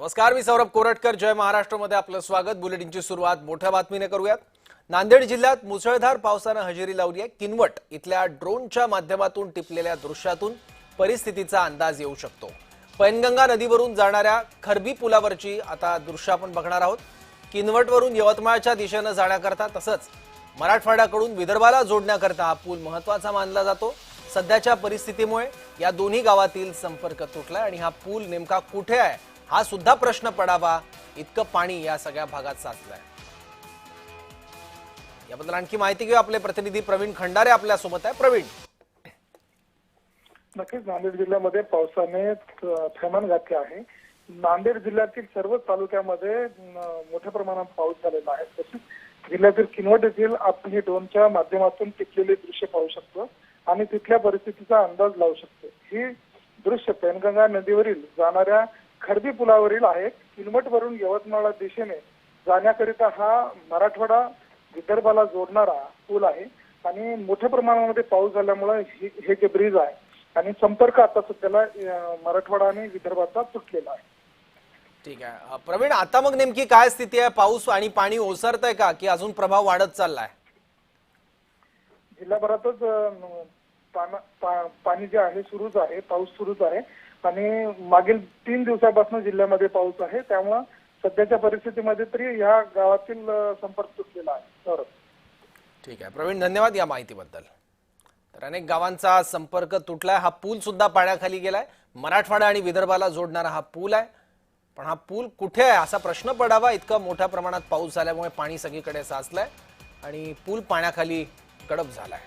नमस्कार मी सौरभ कोरटकर. जय महाराष्ट्रमध्ये आपलं स्वागत. बुलेटिनची सुरुवात मोठ्या बातमीने करूयात. नांदेड जिल्ह्यात मुसळधार पावसानं हजेरी लावली आहे किनवट इथल्या ड्रोनच्या माध्यमातून टिपलेल्या दृश्यातून परिस्थितीचा अंदाज येऊ शकतो. पैनगंगा नदीवरून जाणाऱ्या खरबी पुलावरची आता दृश्य आपण बघणार आहोत. किनवटवरून यवतमाळच्या दिशेनं जाण्याकरता तसंच मराठवाड्याकडून विदर्भाला जोडण्याकरता हा पूल महत्त्वाचा मानला जातो. सध्याच्या परिस्थितीमुळे या दोन्ही गावातील संपर्क तुटला आणि हा पूल नेमका कुठे आहे? हा सुद्धा प्रश्न पडावा. इतकं पाणी या सगळ्या भागात साचलंय. याबद्दल आणखी माहिती घेऊ आपले प्रतिनिधी प्रवीण खंडारे आपल्यासोबत आहे. प्रवीण. नक्कीच नांदेड जिल्ह्यामध्ये पावसाने थैमान घातले आहे. नांदेड जिल्ह्यातील सर्व तालुक्यामध्ये मोठ्या प्रमाणात पाऊस झालेला आहे. तसेच जिल्ह्यातील किनवट येथील आपण हे ड्रोनच्या माध्यमातून टिकलेले दृश्य पाहू शकतो आणि तिथल्या परिस्थितीचा अंदाज लावू शकतो. ही दृश्य पेनगंगा नदीवरील जाणाऱ्या खरबी पुलावरील आहे. किनवट वरून यवतमाळ दिशेने जाण्याकरिता हा मराठवाडा विदर्भाला जोडणारा पूल आहे. आणि मोठ्या प्रमाणामध्ये पाऊस झाल्यामुळे हे हे जे ब्रिज आहे आणि संपर्क आता सध्याला मराठवाडा आणि विदर्भाचा तुटलेला आहे. ठीक आहे. प्रवीण आता मग नेमकी काय स्थिती आहे? पाऊस आणि पाणी ओसरतंय का? की अजून प्रभाव वाढत चाललाय? जिल्हाभरातच पाणी जे आहे सुरूच आहे पाऊस सुरूच आहे. आणि मागील तीन दिवसापासून जिल्ह्यामध्ये पाऊस आहे. त्यामुळं सध्याच्या परिस्थितीमध्ये तरी ह्या गावातील संपर्क तुटलेला आहे. तर ठीक आहे. प्रवीण धन्यवाद या माहितीबद्दल. तर अनेक गावांचा संपर्क तुटलाय. हा पूल सुद्धा पाण्याखाली गेलाय. मराठवाडा आणि विदर्भाला जोडणारा हा पूल आहे. पण हा पूल कुठे आहे असा प्रश्न पडावा. इतका मोठ्या प्रमाणात पाऊस झाल्यामुळे पाणी सगळीकडे साचलंय. आणि पूल पाण्याखाली गडप झालाय.